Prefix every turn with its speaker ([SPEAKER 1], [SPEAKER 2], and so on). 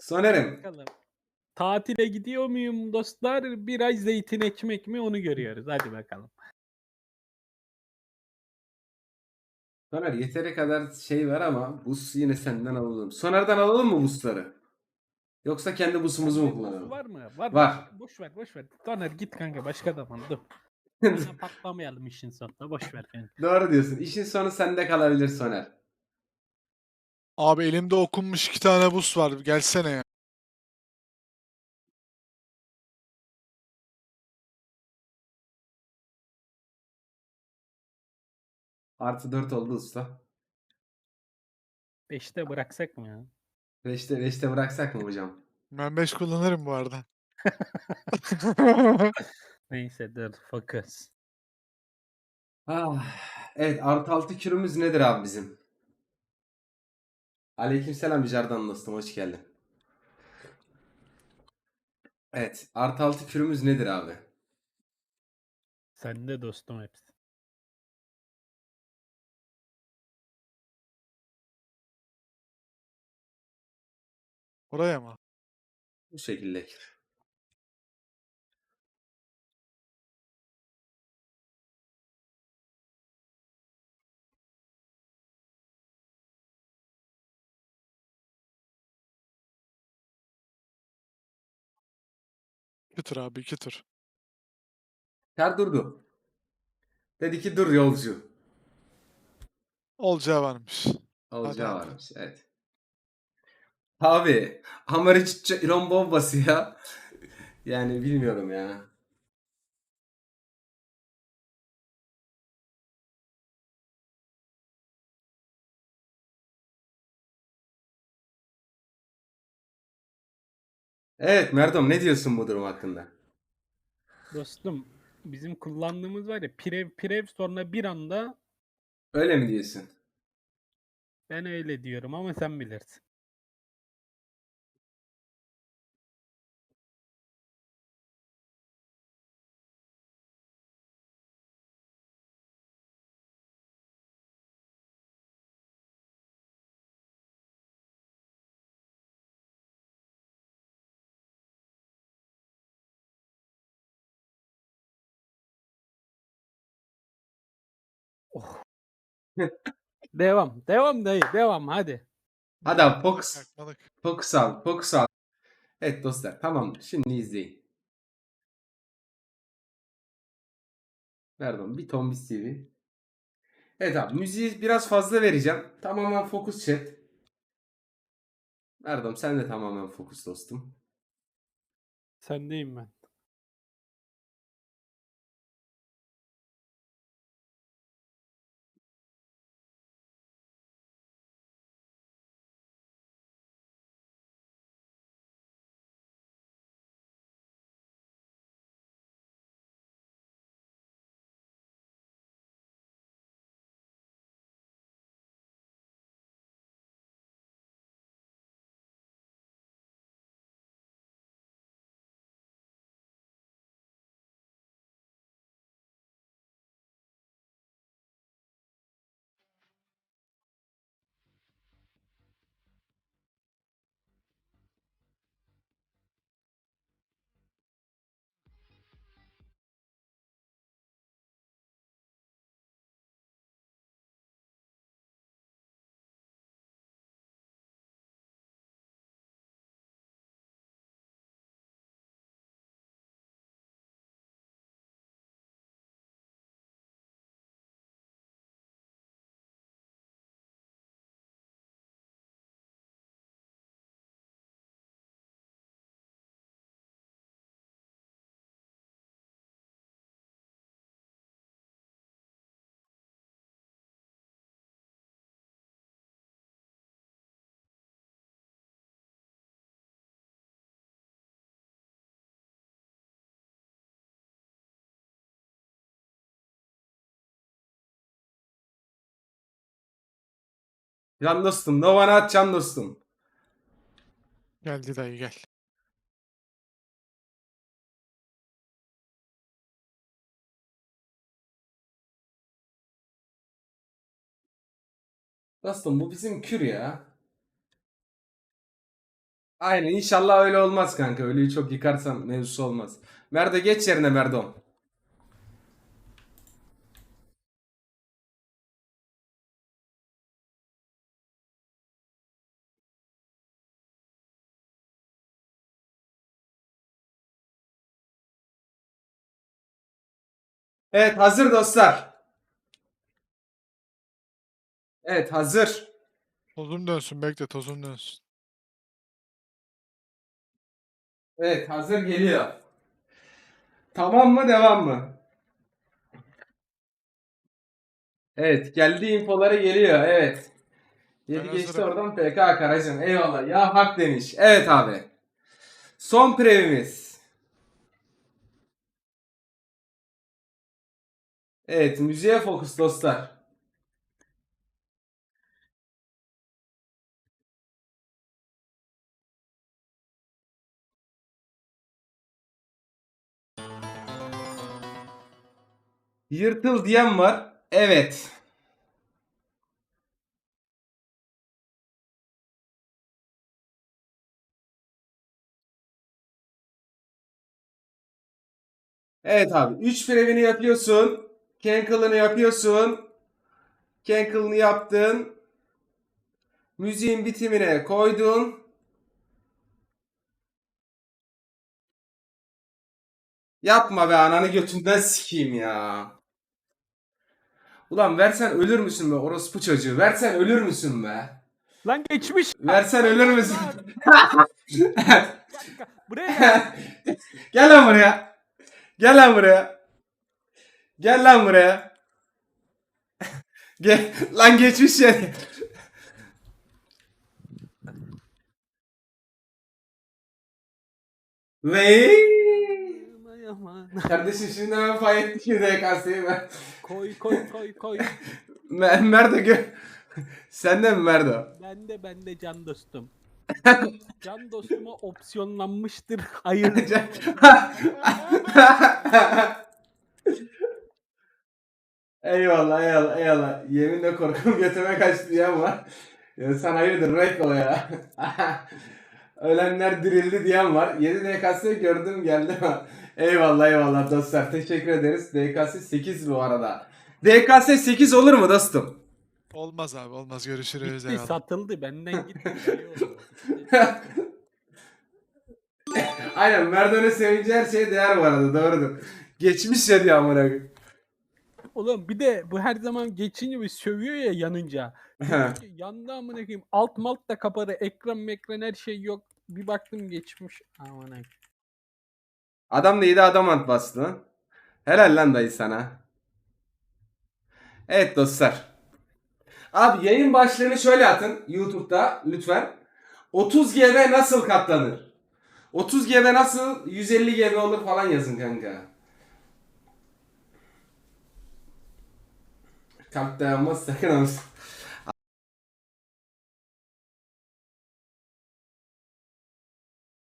[SPEAKER 1] Soner'im.
[SPEAKER 2] Bakalım. Tatile gidiyor muyum dostlar? Bir ay zeytin ekmek mi onu görüyoruz. Hadi bakalım.
[SPEAKER 1] Soner yeteri kadar şey var ama bus yine senden alalım. Soner'den alalım mı busları? Yoksa kendi busumuzu mu
[SPEAKER 2] buz
[SPEAKER 1] kullanalım?
[SPEAKER 2] Var mı? Var.
[SPEAKER 1] Var.
[SPEAKER 2] Boş ver, boş ver. Taner git kanka başka zaman dur. Patlamayalım işin sonunda. Boş ver kanka.
[SPEAKER 1] Doğru diyorsun. İşin sonu sende kalabilir Soner.
[SPEAKER 3] Abi elimde okunmuş iki tane bus var. Gelsene ya.
[SPEAKER 1] Artı 4 oldu usta.
[SPEAKER 2] Beşte bıraksak mı ya?
[SPEAKER 1] 5'te 5'te bıraksak mı hocam?
[SPEAKER 3] Ben 5 kullanırım bu arada.
[SPEAKER 2] Neyse dur focus.
[SPEAKER 1] Ah, evet artı 6 kürümüz nedir abi bizim? Aleykümselam Jardan dostum hoş geldin. Evet artı 6 kürümüz nedir abi?
[SPEAKER 2] Sende dostum hepsi.
[SPEAKER 3] Oraya mı?
[SPEAKER 1] Bu şekilde.
[SPEAKER 3] İki tur abi iki tur.
[SPEAKER 1] Ter durdu. Dedi ki dur yolcu.
[SPEAKER 3] Olacağı varmış.
[SPEAKER 1] Olacağı
[SPEAKER 3] Hadi abi.
[SPEAKER 1] varmış evet. Abi Ameriççe İran bombası ya. Yani bilmiyorum ya. Evet Merdom ne diyorsun bu durum hakkında?
[SPEAKER 2] Dostum bizim kullandığımız var ya pirev pirev sonra bir anda
[SPEAKER 1] Öyle mi diyorsun?
[SPEAKER 2] ben öyle diyorum ama sen bilirsin. Oh. devam. Devam dayı. Devam hadi.
[SPEAKER 1] Hadi abi fokus. Fokus al. Fokus al. Evet dostlar tamamdır. Şimdi izleyin. Pardon bir ton bir CV. Evet abi müziği biraz fazla vereceğim. Tamamen fokus chat. Pardon sen de tamamen fokus dostum.
[SPEAKER 2] Sendeyim ben.
[SPEAKER 1] Can dostum. Novana at can dostum.
[SPEAKER 3] Geldi dayı gel.
[SPEAKER 1] Dostum bu bizim kür ya. Aynen inşallah öyle olmaz kanka. Ölüyü çok yıkarsan mevzusu olmaz. Merdo geç yerine Merdo. Evet hazır dostlar. Evet hazır.
[SPEAKER 3] Tozun dönsün bekle tozun dönsün.
[SPEAKER 1] Evet hazır geliyor. Tamam mı devam mı? Evet geldi infoları geliyor evet. Yedi
[SPEAKER 3] Ben
[SPEAKER 1] geçti
[SPEAKER 3] hazırım.
[SPEAKER 1] oradan PK Karacan eyvallah ya hak demiş. Evet abi. Son previmiz. Evet müziğe fokus dostlar. Yırtıl diyen var. Evet. Evet abi. 3 previni yapıyorsun. Cankle'ını yapıyorsun. Cankle'ını yaptın. Müziğin bitimine koydun. Yapma be ananı götünden sikeyim ya. Ulan versen ölür müsün be orospu çocuğu? Versen ölür müsün be?
[SPEAKER 2] Lan geçmiş.
[SPEAKER 1] Versen ölür müsün?
[SPEAKER 2] Buraya gel.
[SPEAKER 1] Gel lan buraya. Gel lan buraya. Gel lan buraya. Gel lan geçmiş ya. Ve. Kardeşim şimdi hemen pay ettik ki DKS'yi ben.
[SPEAKER 2] koy koy koy koy.
[SPEAKER 1] Me- Merdo gö. Sen de mi Merdo?
[SPEAKER 2] Ben de ben de can dostum. Can dostuma opsiyonlanmıştır. Hayır.
[SPEAKER 1] eyvallah eyvallah eyvallah. Yeminle korkum götüme kaçtı diyen var. Ya sen hayırdır Reko ya. Ölenler dirildi diyen var. 7 DKS gördüm geldi ha. Eyvallah eyvallah dostlar. Teşekkür ederiz. DKS 8 bu arada. DKS 8 olur mu dostum?
[SPEAKER 3] Olmaz abi olmaz görüşürüz
[SPEAKER 2] Gitti
[SPEAKER 3] eyvallah.
[SPEAKER 2] satıldı benden gitti. Oldu.
[SPEAKER 1] Aynen Merdan'ın sevinci her şeye değer bu arada doğrudur. Geçmiş ya diyor amına koyayım.
[SPEAKER 2] Oğlum bir de bu her zaman geçince bir sövüyor ya yanınca. Diyor ki, Yandı amına koyayım. Alt malt da kapalı. Ekran mekran her şey yok. Bir baktım geçmiş. Aman koyayım.
[SPEAKER 1] Adam da 7 adam ant bastı. Helal lan dayı sana. Evet dostlar. Abi yayın başlığını şöyle atın YouTube'da lütfen. 30 GB nasıl katlanır? 30 GB nasıl 150 GB olur falan yazın kanka. Captamos, sacanagem.